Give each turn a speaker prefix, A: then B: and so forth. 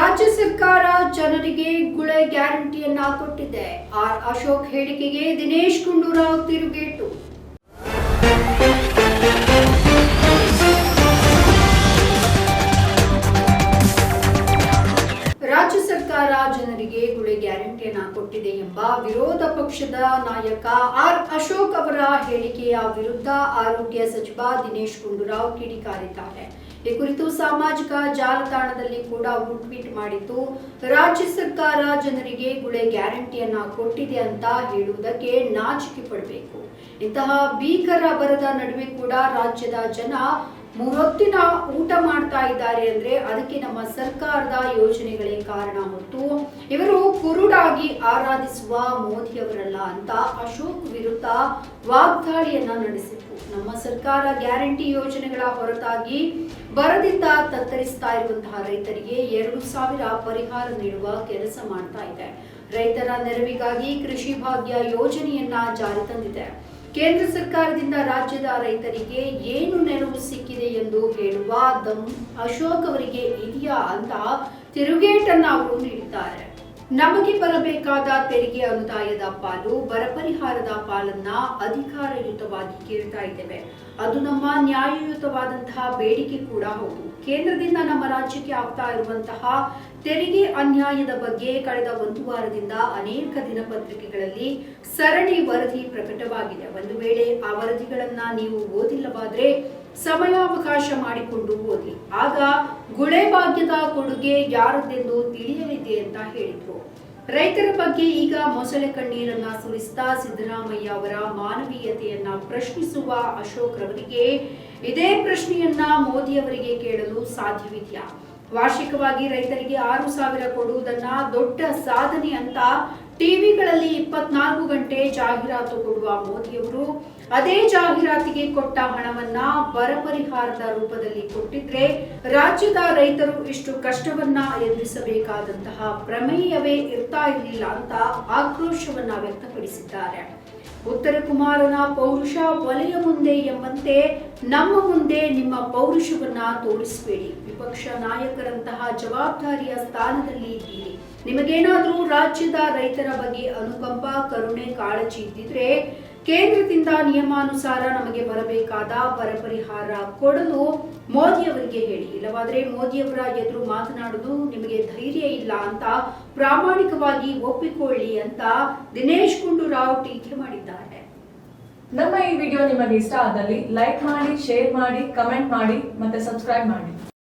A: ರಾಜ್ಯ ಸರ್ಕಾರ ಜನರಿಗೆ ಗುಳೆ ಗ್ಯಾರಂಟಿಯನ್ನ ಕೊಟ್ಟಿದೆ. ಆರ್. ಅಶೋಕ್ ಹೇಳಿಕೆಗೆ ದಿನೇಶ್ ಗುಂಡೂರಾವ್ ತಿರುಗೇಟು. ರಾಜ್ಯ ಸರ್ಕಾರ ಜನರಿಗೆ ಗುಳೆ ಗ್ಯಾರಂಟಿಯನ್ನ ಕೊಟ್ಟಿದೆ ಎಂಬ ವಿರೋಧ ಪಕ್ಷದ ನಾಯಕ ಆರ್. ಅಶೋಕ್ ಅವರ ಹೇಳಿಕೆಯ ವಿರುದ್ಧ ಆರೋಗ್ಯ ಸಚಿವ ದಿನೇಶ್ ಗುಂಡೂರಾವ್ ಕಿಡಿಕಾರಿದ್ದಾರೆ. ಈ ಕುರಿತು ಸಾಮಾಜಿಕ ಜಾಲತಾಣದಲ್ಲಿ ಕೂಡ ಅವರು ಟ್ವೀಟ್ ಮಾಡಿದ್ದು, ರಾಜ್ಯ ಸರ್ಕಾರ ಜನರಿಗೆ ಗುಳೆ ಗ್ಯಾರಂಟಿಯನ್ನ ಕೊಟ್ಟಿದೆ ಅಂತ ಹೇಳುವುದಕ್ಕೆ ನಾಚಿಕೆ ಪಡಬೇಕು. ಇಂತಹ ಭೀಕರ ಬರದ ನಡುವೆ ಕೂಡ ರಾಜ್ಯದ ಜನ ಮೂರೊತ್ತಿನ ಊಟ ಮಾಡ್ತಾ ಇದ್ದಾರೆ ಅಂದ್ರೆ ಅದಕ್ಕೆ ನಮ್ಮ ಸರ್ಕಾರದ ಯೋಜನೆಗಳೇ ಕಾರಣ. ಹೊತ್ತು ಇವರು ಕುರುಡಾಗಿ ಆರಾಧಿಸುವ ಮೋದಿಯವರಲ್ಲ ಅಂತ ಅಶೋಕ್ ವಿರುದ್ಧ ವಾಗ್ದಾಳಿಯನ್ನ ನಡೆಸಿತ್ತು ನಮ್ಮ ಸರ್ಕಾರ ಗ್ಯಾರಂಟಿ ಯೋಜನೆಗಳ ಹೊರತಾಗಿ ಬರದಿಂದ ತತ್ತರಿಸ್ತಾ ಇರುವಂತಹ ರೈತರಿಗೆ ಎರಡು ಸಾವಿರ ಪರಿಹಾರ ನೀಡುವ ಕೆಲಸ ಮಾಡ್ತಾ ಇದೆ. ರೈತರ ನೆರವಿಗಾಗಿ ಕೃಷಿ ಭಾಗ್ಯ ಯೋಜನೆಯನ್ನ ಜಾರಿ ತಂದಿದೆ. ಕೇಂದ್ರ ಸರ್ಕಾರದಿಂದ ರಾಜ್ಯದ ರೈತರಿಗೆ ಏನು ನೆರವು ಸಿಕ್ಕಿದೆ ಎಂದು ಹೇಳುವ ದಮ್ ಅಶೋಕ್ ಅವರಿಗೆ ಇದೆಯಾ ಅಂತ ತಿರುಗೇಟನ್ನ ಅವರು ನೀಡಿದ್ದಾರೆ. ನಮಗೆ ಬರಬೇಕಾದ ತೆರಿಗೆ ಅನುದಾಯದ ಪಾಲು ಬರ ಪರಿಹಾರದ ಪಾಲನ್ನ ಅಧಿಕಾರಯುತವಾಗಿ ಕೇಳ್ತಾ ಇದ್ದೇವೆ. ಅದು ನಮ್ಮ ನ್ಯಾಯಯುತವಾದಂತಹ ಬೇಡಿಕೆ ಕೂಡ ಹೌದು. ಕೇಂದ್ರದಿಂದ ನಮ್ಮ ರಾಜ್ಯಕ್ಕೆ ಆಗ್ತಾ ಇರುವಂತಹ ತೆರಿಗೆ ಅನ್ಯಾಯದ ಬಗ್ಗೆ ಕಳೆದ ಒಂದು ವಾರದಿಂದ ಅನೇಕ ದಿನಪತ್ರಿಕೆಗಳಲ್ಲಿ ಸರಣಿ ವರದಿ ಪ್ರಕಟವಾಗಿದೆ. ಒಂದು ವೇಳೆ ಆ ವರದಿಗಳನ್ನ ನೀವು ಓದಿಲ್ಲವಾದ್ರೆ ಸಮಯಾವಕಾಶ ಮಾಡಿಕೊಂಡು ಓದಿ ಆಗ ಗುಳೆ ಭಾಗ್ಯದ ಕೊಡುಗೆ ಯಾರದ್ದೆಂದು ತಿಳಿಯಲಿದೆ ಅಂತ ಹೇಳಿದ್ರು. ರೈತರ ಬಗ್ಗೆ ಈಗ ಮೊಸಳೆ ಕಣ್ಣೀರನ್ನ ಸುರಿಸ್ತಾ ಸಿದ್ದರಾಮಯ್ಯ ಅವರ ಮಾನವೀಯತೆಯನ್ನ ಪ್ರಶ್ನಿಸುವ ಅಶೋಕ್ ರವರಿಗೆ ಇದೇ ಪ್ರಶ್ನೆಯನ್ನ ಮೋದಿ ಅವರಿಗೆ ಕೇಳಲು ಸಾಧ್ಯವಿದೆಯಾ? ವಾರ್ಷಿಕವಾಗಿ ರೈತರಿಗೆ ಆರು ಸಾವಿರ ಕೊಡುವುದನ್ನ ದೊಡ್ಡ ಸಾಧನೆ ಅಂತ ಟಿವಿಗಳಲ್ಲಿ ಇಪ್ಪತ್ನಾಲ್ಕು ಗಂಟೆ ಜಾಹೀರಾತು ಕೊಡುವ ಮೋದಿಯವರು ಅದೇ ಜಾಹೀರಾತಿಗೆ ಕೊಟ್ಟ ಹಣವನ್ನ ಬರ ಪರಿಹಾರದ ರೂಪದಲ್ಲಿ ಕೊಟ್ಟಿದ್ರೆ ರಾಜ್ಯದ ರೈತರು ಇಷ್ಟು ಕಷ್ಟವನ್ನ ಎದುರಿಸಬೇಕಾದಂತಹ ಪ್ರಮೇಯವೇ ಇರ್ತಾ ಇರಲಿಲ್ಲ ಅಂತ ಆಕ್ರೋಶವನ್ನ ವ್ಯಕ್ತಪಡಿಸಿದ್ದಾರೆ. ಉತ್ತರ ಕುಮಾರನ ಪೌರುಷ ಒಲೆಯ ಮುಂದೆ ಎಂಬಂತೆ ನಮ್ಮ ಮುಂದೆ ನಿಮ್ಮ ಪೌರುಷವನ್ನ ತೋರಿಸಬೇಡಿ. ವಿಪಕ್ಷ ನಾಯಕರಂತಹ ಜವಾಬ್ದಾರಿಯ ಸ್ಥಾನದಲ್ಲಿ ಇದ್ದೀರಿ. ನಿಮಗೇನಾದ್ರೂ ರಾಜ್ಯದ ರೈತರ ಬಗ್ಗೆ ಅನುಕಂಪ, ಕರುಣೆ, ಕಾಳಜಿ ಇದ್ದಿದ್ರೆ ಕೇಂದ್ರದಿಂದ ನಿಯಮಾನುಸಾರ ನಮಗೆ ಬರಬೇಕಾದ ಬರ ಪರಿಹಾರ ಕೊಡಲು ಮೋದಿಯವರಿಗೆ ಹೇಳಿ. ಇಲ್ಲವಾದ್ರೆ ಮೋದಿಯವರ ಎದುರು ಮಾತನಾಡುವುದು ನಿಮಗೆ ಧೈರ್ಯ ಇಲ್ಲ ಅಂತ ಪ್ರಾಮಾಣಿಕವಾಗಿ ಒಪ್ಪಿಕೊಳ್ಳಿ ಅಂತ ದಿನೇಶ್ ಗುಂಡೂರಾವ್ ಟೀಕೆ ಮಾಡಿದ್ದಾರೆ.
B: ನಮ್ಮ ಈ ವಿಡಿಯೋ ನಿಮಗೆ ಇಷ್ಟ ಆದಲ್ಲಿ ಲೈಕ್ ಮಾಡಿ, ಶೇರ್ ಮಾಡಿ, ಕಮೆಂಟ್ ಮಾಡಿ ಮತ್ತೆ ಸಬ್ಸ್ಕ್ರೈಬ್ ಮಾಡಿ.